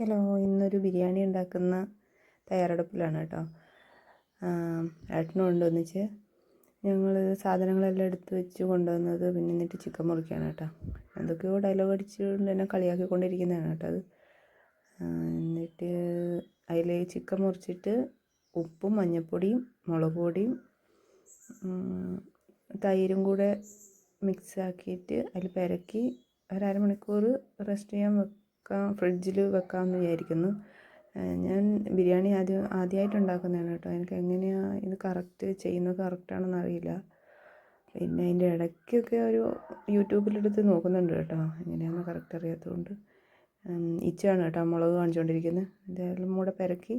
Hello ഇന്നൊരു ബിരിയാണി ഉണ്ടാക്കുന്ന തയ്യാറെടുപ്പിലാണ് കേട്ടോ. ഏട്ടനും ഉണ്ട് ഒന്നിച്ച്. ഞങ്ങൾ സാധനങ്ങളെല്ലാം എടുത്ത് വെച്ച് കൊണ്ടുവന്നത് പിന്നെ എന്നിട്ട് ചിക്കൻ മുറിക്കുകയാണ് കേട്ടോ. എന്തൊക്കെയോ ഡയലോഗ് അടിച്ചുകൊണ്ട് തന്നെ കളിയാക്കിക്കൊണ്ടിരിക്കുന്നതാണ് കേട്ടോ അത്. എന്നിട്ട് അതിൽ ചിക്കൻ മുറിച്ചിട്ട് ഉപ്പും മഞ്ഞൾപ്പൊടിയും മുളക് പൊടിയും തൈരും കൂടെ മിക്സ് ആക്കിയിട്ട് അതിൽ പെരക്കി ഒരു അരമണിക്കൂർ റെസ്റ്റ് ചെയ്യാൻ വെക്കാം ഫ്രിഡ്ജിൽ വെക്കാമെന്ന് വിചാരിക്കുന്നു. ഞാൻ ബിരിയാണി ആദ്യം ആദ്യമായിട്ട് ഉണ്ടാക്കുന്നതാണ് കേട്ടോ. എനിക്ക് എങ്ങനെയാണ് ഇത് കറക്റ്റ് ചെയ്യുന്നത് കറക്റ്റാണെന്ന് അറിയില്ല. പിന്നെ അതിന്റെ ഇടയ്ക്കൊക്കെ ഒരു യൂട്യൂബിലെടുത്ത് നോക്കുന്നുണ്ട് കേട്ടോ. എങ്ങനെയാണെന്ന് കറക്റ്റ് അറിയാത്തതുകൊണ്ട്. ഇച്ചയാണ് കേട്ടോ മുളക് കാണിച്ചുകൊണ്ടിരിക്കുന്നത് ഇതെല്ലാം കൂടെ പെരക്കി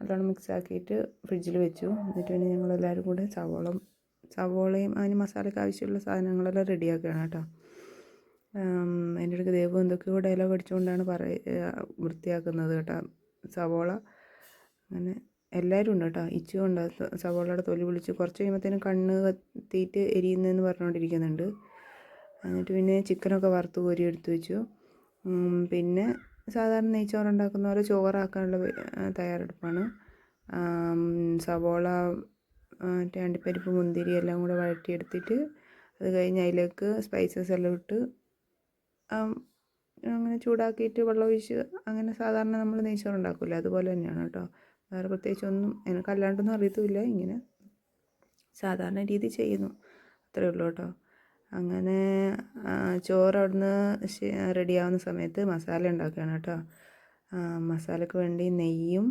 നല്ലോണം മിക്സ് ആക്കിയിട്ട് ഫ്രിഡ്ജിൽ വെച്ചു. എന്നിട്ട് പിന്നെ ഞങ്ങളെല്ലാവരും കൂടെ സവോളം സവോളയും അതിന് മസാലയ്ക്ക് ആവശ്യമുള്ള സാധനങ്ങളെല്ലാം റെഡിയാക്കുകയാണ് കേട്ടോ. അതിന്റെ ഇടയ്ക്ക് ദേവു എന്തൊക്കെയോ ഡയലോഗ് അടിച്ചുകൊണ്ടാണ് പറ വൃത്തിയാക്കുന്നത് കേട്ടോ. സവോള അങ്ങനെ എല്ലാവരും ഉണ്ട് കേട്ടോ. ഇച്ചുകൊണ്ട് സവോളയുടെ തൊലി വിളിച്ച് കുറച്ച് കഴിയുമ്പോഴത്തേനും കണ്ണ് കത്തിയിട്ട് എരിയുന്നതെന്ന് പറഞ്ഞുകൊണ്ടിരിക്കുന്നുണ്ട്. എന്നിട്ട് പിന്നെ ചിക്കനൊക്കെ വറുത്ത് കോരി എടുത്തു വെച്ചു. പിന്നെ സാധാരണ നെയ്ച്ചോറ് ഉണ്ടാക്കുന്ന പോലെ ചോറാക്കാനുള്ള തയ്യാറെടുപ്പാണ്. സവോള മറ്റേ അണ്ടിപ്പരിപ്പ് മുന്തിരി എല്ലാം കൂടെ വഴറ്റിയെടുത്തിട്ട് അത് കഴിഞ്ഞ് അതിലേക്ക് സ്പൈസസ് എല്ലാം ഇട്ട് അങ്ങനെ ചൂടാക്കിയിട്ട് വെള്ളം ഒഴിച്ച് അങ്ങനെ സാധാരണ നമ്മൾ നെയ്ച്ചോറ് ഉണ്ടാക്കില്ല അതുപോലെ തന്നെയാണ് കേട്ടോ. വേറെ പ്രത്യേകിച്ചൊന്നും എനിക്ക് അല്ലാണ്ടൊന്നും അറിയത്തുമില്ല ഇങ്ങനെ സാധാരണ രീതി ചെയ്യുന്നു അത്രയേ ഉള്ളൂ കേട്ടോ. അങ്ങനെ ചോറ് അവിടുന്ന് റെഡിയാവുന്ന സമയത്ത് മസാല ഉണ്ടാക്കുകയാണ് കേട്ടോ. മസാലയ്ക്ക് വേണ്ടി നെയ്യും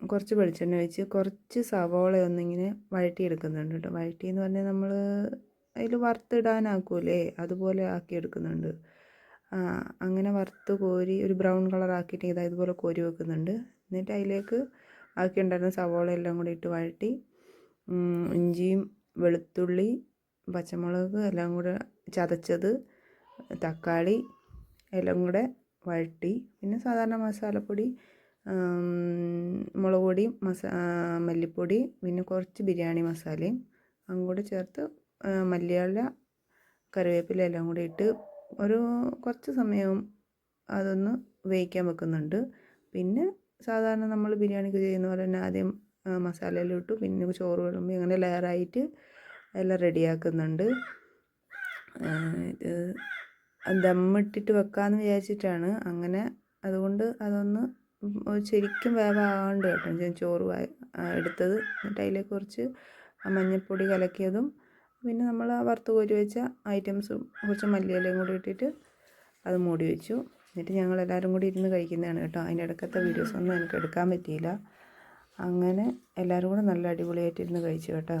കുറച്ച് വെളിച്ചെണ്ണ ഒഴിച്ച് കുറച്ച് സവോള ഒന്നിങ്ങനെ വഴറ്റിയെടുക്കുന്നുണ്ട് കേട്ടോ. വഴറ്റി എന്ന് പറഞ്ഞാൽ നമ്മൾ അതിൽ വറുത്തിടാനാക്കൂലേ? അതുപോലെ ആക്കിയെടുക്കുന്നുണ്ട്. അങ്ങനെ വറുത്ത് കോരി ഒരു ബ്രൗൺ കളർ ആക്കിയിട്ട് ഇതാ ഇതുപോലെ കോരി വെക്കുന്നുണ്ട്. എന്നിട്ട് അതിലേക്ക് ആക്കിയുണ്ടായിരുന്ന സവോള എല്ലാം കൂടി ഇട്ട് വഴറ്റി ഇഞ്ചിയും വെളുത്തുള്ളി പച്ചമുളക് എല്ലാം കൂടെ ചതച്ചത് തക്കാളി എല്ലാം കൂടെ വഴറ്റി പിന്നെ സാധാരണ മസാലപ്പൊടി മുളക് പൊടിയും മസാ മല്ലിപ്പൊടി പിന്നെ കുറച്ച് ബിരിയാണി മസാലയും അങ്ങോട്ട് ചേർത്ത് മല്ലിയില കറിവേപ്പില എല്ലാം കൂടി ഇട്ട് ഒരു കുറച്ച് സമയം അതൊന്ന് വേവിക്കാൻ വെക്കുന്നുണ്ട്. പിന്നെ സാധാരണ നമ്മൾ ബിരിയാണിക്ക് ചെയ്യുന്ന പോലെ തന്നെ ആദ്യം മസാലയെല്ലാം ഇട്ടു. പിന്നെ ചോറ് വിളമ്പി അങ്ങനെ ലെയറായിട്ട് എല്ലാം റെഡിയാക്കുന്നുണ്ട് ഇത് ദമ്മിട്ടിട്ട് വെക്കാമെന്ന് വിചാരിച്ചിട്ടാണ്. അങ്ങനെ അതുകൊണ്ട് അതൊന്ന് ശരിക്കും വേവാണ്ട് കേട്ടോ. ചോറ് എടുത്തത്. എന്നിട്ട് അതിലേക്ക് കുറച്ച് മഞ്ഞൾപ്പൊടി കലക്കിയതും പിന്നെ നമ്മൾ ആ വറുത്ത് കോരി വെച്ച ഐറ്റംസും കുറച്ച് മല്ലിയിലയും കൂടി ഇട്ടിട്ട് അത് മൂടി വെച്ചു. എന്നിട്ട് ഞങ്ങൾ എല്ലാവരും കൂടി ഇരുന്ന് കഴിക്കുന്നതാണ് കേട്ടോ. അതിന്റെ ഇടയ്ക്കത്തെ വീഡിയോസൊന്നും എനിക്ക് എടുക്കാൻ പറ്റിയില്ല. അങ്ങനെ എല്ലാവരും കൂടെ നല്ല അടിപൊളിയായിട്ട് അടിപൊളിയായിട്ടിരുന്ന് കഴിച്ചു കേട്ടോ.